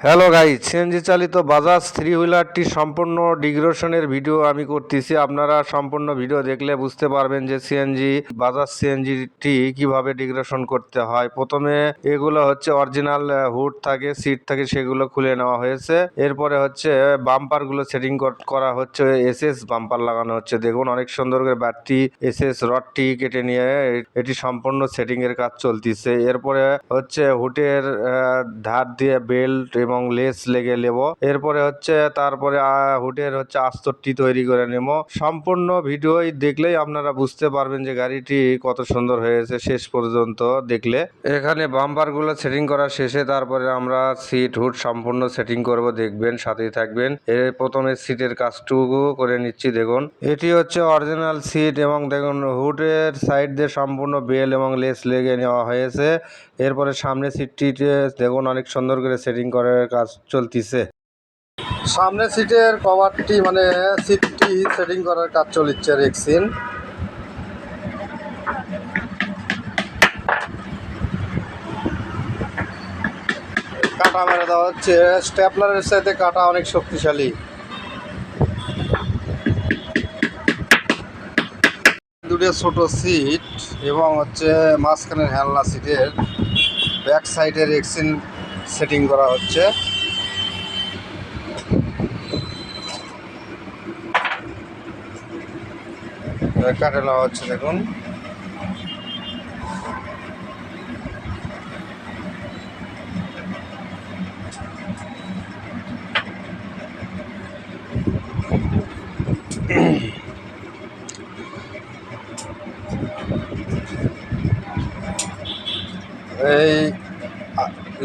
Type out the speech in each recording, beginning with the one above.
Hello guy CNG চালিত Bajaj three হুইলারটি সম্পূর্ণ ডিগ্রেশনের video আমি করতেছি। আপনারা সম্পূর্ণ ভিডিও দেখলে বুঝতে পারবেন যে সিএনজি বাজাজ সিএনজিটি কীভাবে ডিগ্রেশন করতে হয়। প্রথমে এগুলো হচ্ছে অরিজিনাল হুড থাকে সিট থাকে, সেগুলো খুলে নেওয়া হয়েছে। এরপরে হচ্ছে বাম্পারগুলো সেটিং করা হচ্ছে এসএস বাম্পার লাগানো হচ্ছে। দেখুন, অনেক সুন্দর করে ব্যাটটি এসএস রডটি কেটে নিয়ে এটি সম্পূর্ণ সেটিং এর কাজ চলতিছে। এরপরে হচ্ছে হুটের ধার দিয়ে বেল্ট এবং লেস লেগে নেব। এরপরে হচ্ছে তারপরে হুটের হচ্ছে আস্তরটি তৈরি করে নেব। সম্পূর্ণ ভিডিওই দেখলেই আপনারা বুঝতে পারবেন যে গাড়িটি কত সুন্দর হয়েছে শেষ পর্যন্ত দেখলে। এখানে বাম্পারগুলো সেটিং করা শেষে তারপরে আমরা সিট, হুড সম্পূর্ণ সেটিং করব, দেখবেন, সাথেই থাকবেন। এর প্রথমে সিটের কাজটুকু করে নিচ্ছি, দেখুন। এটি হচ্ছে অরিজিনাল সিট এবং দেখুন, হুডের সাইড দিয়ে সম্পূর্ণ বেল এবং লেস লেগে নেওয়া হয়েছে। এরপরে সামনে সিটটিতে দেখুন, অনেক সুন্দর করে সেটিং করার কাজ চলতিছে। সামনে সিটের কভারটি মানে সিটটি সেটিং করার কাজ চলিচ্ছে রেক্সিন কাটা মেরে দেওয়া হচ্ছে। স্টেপলারের সাথে কাটা অনেক শক্তিশালী। দুটো ছোট সিট এবং হচ্ছে মাঝখানের হেলনা সিটের ব্যাক সাইডের এক্সিন সেটিং করা হচ্ছে। কাটে নেওয়া হচ্ছে দেখুন। এই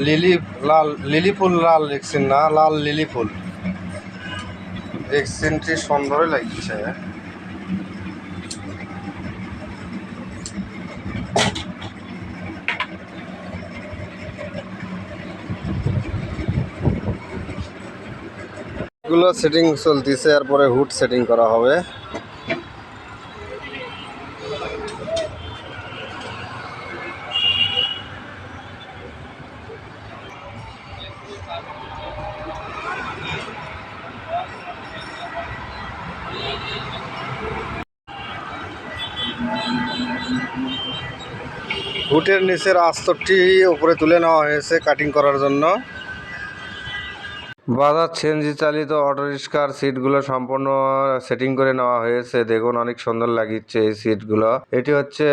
লিলি লাল, লিলি ফুল লাল রেক্সিন না? লাল লিলি ফুল। রেক্সিনটি সুন্দরই লাগছে। এগুলো সেটিং চলতেছে, এরপরে হুড সেটিং করা হবে। হুটের নিচের আস্তরটি উপরে তুলে নেওয়া হয়েছে কাটিং করার জন্য। বাজাজ সিএনজি চালিত অটো রিক্সার সিটগুলো সম্পূর্ণ সেটিং করে নেওয়া হয়েছে। দেখুন, অনেক সুন্দর লাগিচ্ছে এই সিটগুলো। এটি হচ্ছে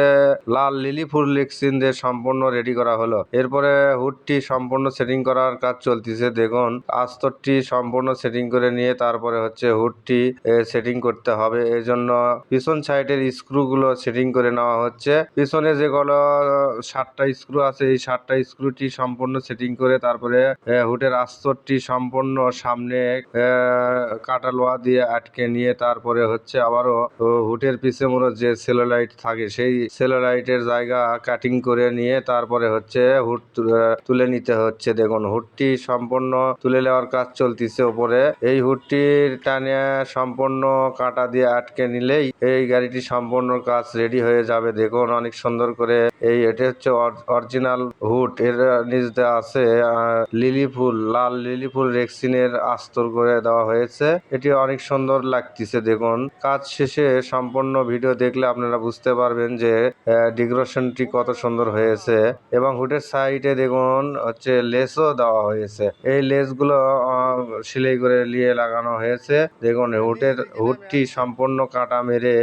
লাল লিলি ফুল লেক্সিন দিয়ে সম্পূর্ণ রেডি করা হলো। এরপরে হুডটি সম্পূর্ণ সেটিং করার কাজ চলতেছে। দেখুন, আস্তরটি সম্পূর্ণ সেটিং করে নিয়ে তারপরে হচ্ছে হুডটি সেটিং করতে হবে। এই জন্য পিছন সাইডের স্ক্রুগুলো সেটিং করে নেওয়া হচ্ছে। পিছনে যেগুলো সাতটা স্ক্রু আছে, এই সাতটা স্ক্রুটি সম্পূর্ণ সেটিং করে তারপরে হুডের আস্তরটি সম্পূর্ণ সামনে আহ, কাটা লোহা দিয়ে আটকে নিয়ে তারপরে হচ্ছে আবারও ও, হুডের পিছে মনে যে সেলোলাইট থাকে সেই সেলোলাইটের জায়গা কাটিং করে নিয়ে তারপরে হচ্ছে আহ, তুলে নিতে হচ্ছে। দেখুন হুডটি সম্পূর্ণ তুলে নেওয়ার কাজ চলতেছে ওপরে। এই হুডটির টানে সম্পূর্ণ কাটা দিয়ে আটকে নিলেই এই গাড়িটি সম্পূর্ণ কাজ রেডি হয়ে যাবে। দেখুন অনেক সুন্দর করে এই এটা হচ্ছে অরিজিনাল হুড এর নিচ আছে লিলি ফুল লাল লিলি ফুল রেক্সিনের আস্তর করে দেওয়া হয়েছে। এটি অনেক সুন্দর লাগতেছে, দেখুন। কাজ শেষে সম্পূর্ণ ভিডিও দেখলে আপনারা বুঝতে পারবেন যে ডিগ্রেশনটি কত সুন্দর হয়েছে এবং হুডের সাইডে দেখুন, হচ্ছে লেসও দেওয়া হয়েছে। এই লেসগুলো সেলাই করে নিয়ে লাগানো হয়েছে। দেখুন, হুডের, হুডটি সম্পূর্ণ কাটা মেরে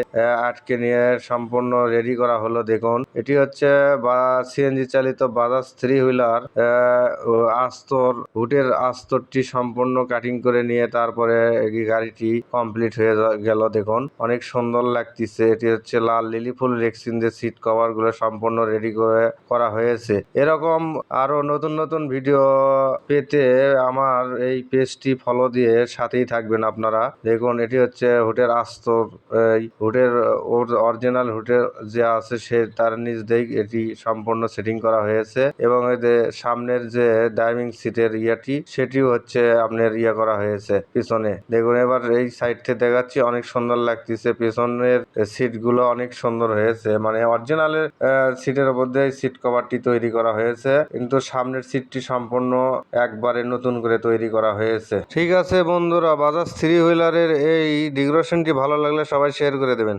আটকে নিয়ে সম্পূর্ণ রেডি করা হলো, দেখুন। এটি হচ্ছে বা, সিএনজি চালিত বাজাজ থ্রি হুইলার আস্তর, হুডের আস্তরটি সম্পূর্ণ কাটিং করে নিয়ে তারপরে এই গাড়িটি কমপ্লিট হয়ে গেল দেখুন। অনেক সুন্দর লাগতেছে। এটি হচ্ছে লাল লিলি ফুল রেক্সিন দিয়ে সিট কভারগুলো সম্পূর্ণ রেডি করে করা হয়েছে। এরকম আরও নতুন নতুন ভিডিও পেতে আমার এই পেজটি ফলো দিয়ে সাথেই থাকবেন আপনারা। দেখুন, এটি হচ্ছে হুটের আস্তর হুটের অরিজিনাল হুটের যে আছে সে তার নিজ দিক এটি সম্পূর্ণ সেটিং করা হয়েছে। এবং যে সামনের যে ড্রাইভিং সিটের ইয়াটি, সেটিও হচ্ছে আপনার ইয়ে করা হয়েছে পিছনে। দেখুন, এবার এই সাইড থেকে দেখাচ্ছি, অনেক সুন্দর লাগতেছে। পেছনের সিটগুলো অনেক সুন্দর হয়েছে। মানে অরিজিনালের সিটের উপর দিয়ে সিট কভারটি তৈরি করা হয়েছে। কিন্তু সামনের সিটটি সম্পূর্ণ একবারে নতুন করে তৈরি করা হয়েছে। ঠিক আছে বন্ধুরা, বাজাজ থ্রি হুইলারের এই ডিগ্রেশনটি ভালো লাগলে সবাই শেয়ার করে দেবেন।